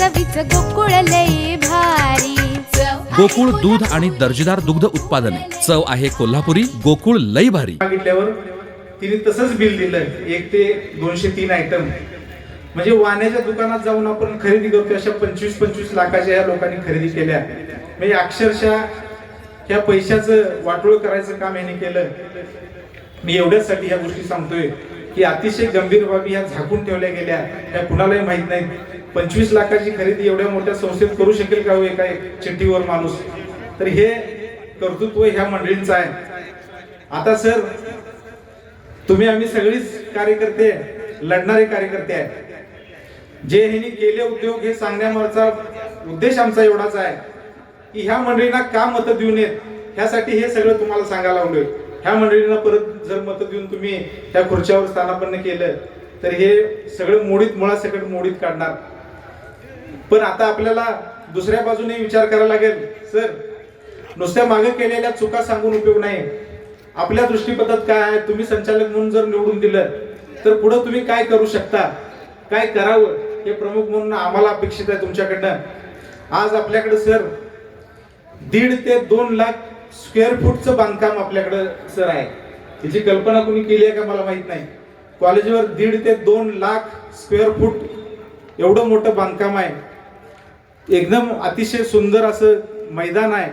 चवीच गोकुळ लई भारी. गोकुळ दूध आणि दर्जेदार दुग्ध उत्पादने. चव आहे कोल्हापुरी गोकुळ लई भारी. मागितल्यावर तिने तसंच बिल दिलं एक ते दोनशे तीन आयटम म्हणजे वाण्याच्या दुकानात जाऊन आपण खरेदी करतो अशा पंचवीस पंचवीस लाखाच्या या लोकांनी खरेदी केल्या. म्हणजे अक्षरशः ह्या पैशाचं वाटोळ करायचं काम यांनी केलं. मी एवढ्यासाठी ह्या गोष्टी सांगतोय. की अतिशय गंभीर बाबी ह्या झाकून ठेवल्या गेल्या. ह्या कुणालाही माहीत नाही पंचवीस लाखाची खरेदी एवढ्या मोठ्या संस्थेत करू शकेल का हो एका चिठ्ठीवर माणूस? तर हे कर्तृत्व ह्या मंडळींचं आहे. आता सर तुम्ही आम्ही सगळीच कार्यकर्ते लढणारे कार्यकर्ते आहे. जे ह्यांनी केले उद्योग हे सांगण्यावरचा उद्देश आमचा एवढाच आहे. की ह्या मंडळींना का मतं देऊ नयेत? ह्यासाठी हे सगळं तुम्हाला सांगायला आवडेल. ह्या मंडळींना परत जर मतं देऊन तुम्ही त्या खुर्च्यावर स्थानापन्न केलं तर हे सगळं मोडीत मुळासकट मोडीत काढणार. पण आता आपल्याला दुसऱ्या बाजूने विचार करायला लागेल सर नुसत्या मागे केलेल्या चुका सांगून उपयोग नाही. आपल्या दृष्टीपद्धत काय आहे? तुम्ही संचालक म्हणून जर निवडून दिलं तर पुढे तुम्ही काय करू शकता? काय करावं? हे प्रमुख म्हणून आम्हाला अपेक्षित आहे तुमच्याकडनं. आज आपल्याकडे सर दीड ते दोन लाख स्क्वेअर फूटचं बांधकाम आपल्याकडं सर आहे. त्याची कल्पना कुणी केली आहे का मला माहीत नाही. कॉलेजवर दीड ते दोन लाख स्क्वेअर फूट एवढं मोठं बांधकाम आहे. एकदम अतिशय सुंदर असं मैदान आहे.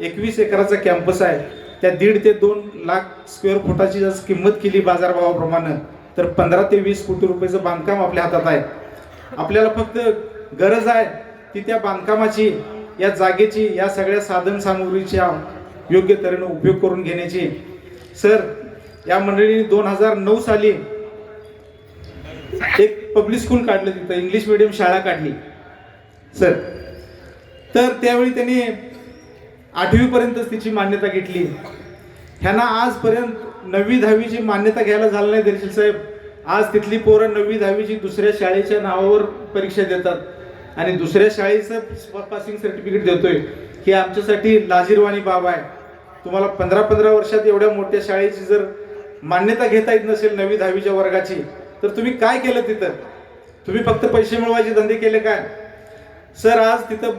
एकवीस एकराचा कॅम्पस आहे. त्या दीड ते दोन लाख स्क्वेअर फुटाची जर किंमत केली बाजारभावाप्रमाणे तर पंधरा ते वीस कोटी रुपयाचं बांधकाम आपल्या हातात आहे. आपल्याला फक्त गरज आहे ती त्या बांधकामाची या जागेची या सगळ्या साधन सामुग्रीच्या योग्य तऱ्हेने उपयोग करून घेण्याची. सर या मंडळीने दोन हजार नऊ साली एक पब्लिक स्कूल काढलं तिथं इंग्लिश मिडियम शाळा काढली. सर तर त्यावेळी त्यांनी आठवीपर्यंतच तिची मान्यता घेतली. ह्यांना आजपर्यंत नववी दहावीची मान्यता घ्यायला झालं नाही दर्शील साहेब. आज तिथली पोरं नववी दहावीची दुसऱ्या शाळेच्या नावावर परीक्षा देतात. आणि दुसऱ्या शाळेचं पासिंग सर्टिफिकेट देतोय. हे आमच्यासाठी लाजीरवाणी बाब आहे. तुम्हाला पंधरा पंधरा वर्षात एवढ्या मोठ्या शाळेची जर मान्यता घेता येत नसेल नवी दहावीच्या वर्गाची तर तुम्ही काय केलं तिथं? तुम्ही फक्त पैसे मिळवायचे धंदे केले काय? सर आज तिथं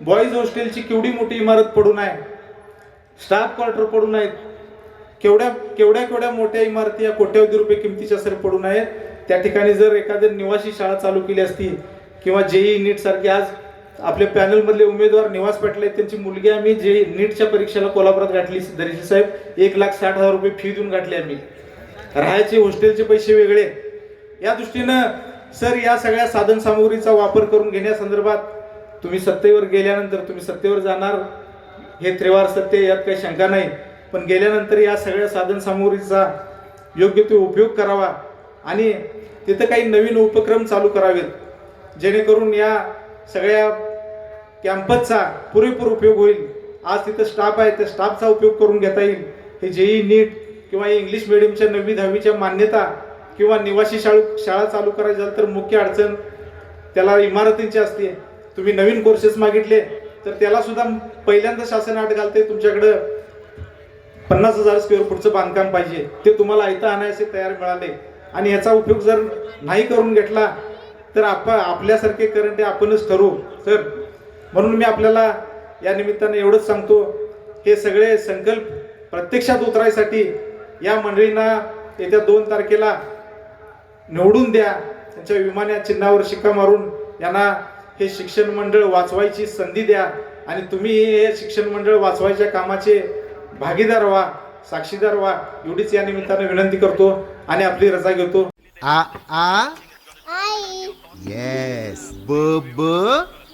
बॉईज हॉस्टेलची केवढी मोठी इमारत पडून आहे. स्टाफ क्वार्टर पडून आहेत. केवढ्या केवढ्या केवढ्या मोठ्या इमारती या कोट्यावधी रुपये किमतीच्या सर पडून आहेत. त्या ठिकाणी जर एखाद्या निवासी शाळा चालू केली असती किंवा जेई नीट सारखी आज आपल्या पॅनलमधले उमेदवार निवास पाटील आहेत त्यांची मुलगी आम्ही जे नीटच्या परीक्षेला कोल्हापुरात गाठली दरेशी साहेब एक लाख साठ हजार रुपये फी देऊन गाठली आम्ही. राहायचे हॉस्टेलचे पैसे वेगळे. या दृष्टीनं सर या सगळ्या साधन सामुग्रीचा वापर करून घेण्यासंदर्भात तुम्ही सत्तेवर गेल्यानंतर तुम्ही सत्तेवर जाणार. हे त्रिवार सत्य यात काही शंका नाही. पण गेल्यानंतर या सगळ्या साधन सामुग्रीचा योग्य तो उपयोग करावा. आणि तिथं काही नवीन उपक्रम चालू करावेत. जेणेकरून या सगळ्या कॅम्पसचा पुरेपूर उपयोग होईल. आज तिथं स्टाफ आहे त्या स्टाफचा उपयोग करून घेता येईल. हे जेई नीट किंवा इंग्लिश मिडियमच्या नववी दहावीच्या मान्यता किंवा निवासी शाळू शाळा चालू करायची झालं तर मुख्य अडचण त्याला इमारतींची असते. तुम्ही नवीन कोर्सेस मागितले तर त्याला सुद्धा पहिल्यांदा शासन आठ घालते तुमच्याकडं पन्नास हजार स्क्वेअर फूटचं बांधकाम पाहिजे. ते तुम्हाला ऐता आणायचे तयार मिळाले. आणि याचा उपयोग जर नाही करून घेतला तर आप आपल्यासारखे करंटे आपणच ठरवू तर म्हणून मी आपल्याला या निमित्ताने एवढंच सांगतो हे सगळे संकल्प प्रत्यक्षात उतरायसाठी या मंडळींना येत्या दोन तारखेला निवडून द्या. त्यांच्या विमान्या चिन्हावर शिक्का मारून यांना हे शिक्षण मंडळ वाचवायची संधी द्या आणि तुम्ही हे शिक्षण मंडळ वाचवायच्या कामाचे भागीदार व्हा साक्षीदार व्हा एवढीच या निमित्ताने विनंती करतो आणि आपली रजा घेतो. आ आ येस ब ब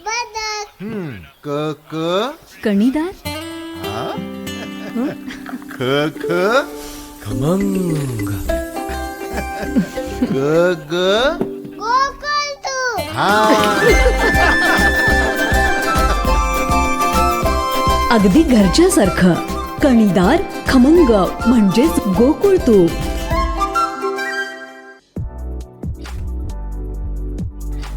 बदक हम्म क क कणीदार आ ख ख खमंग. ग ग तू. हा. अगदी घरच्यासारखं. कणीदार खमंग म्हणजेच गोकुळ तूप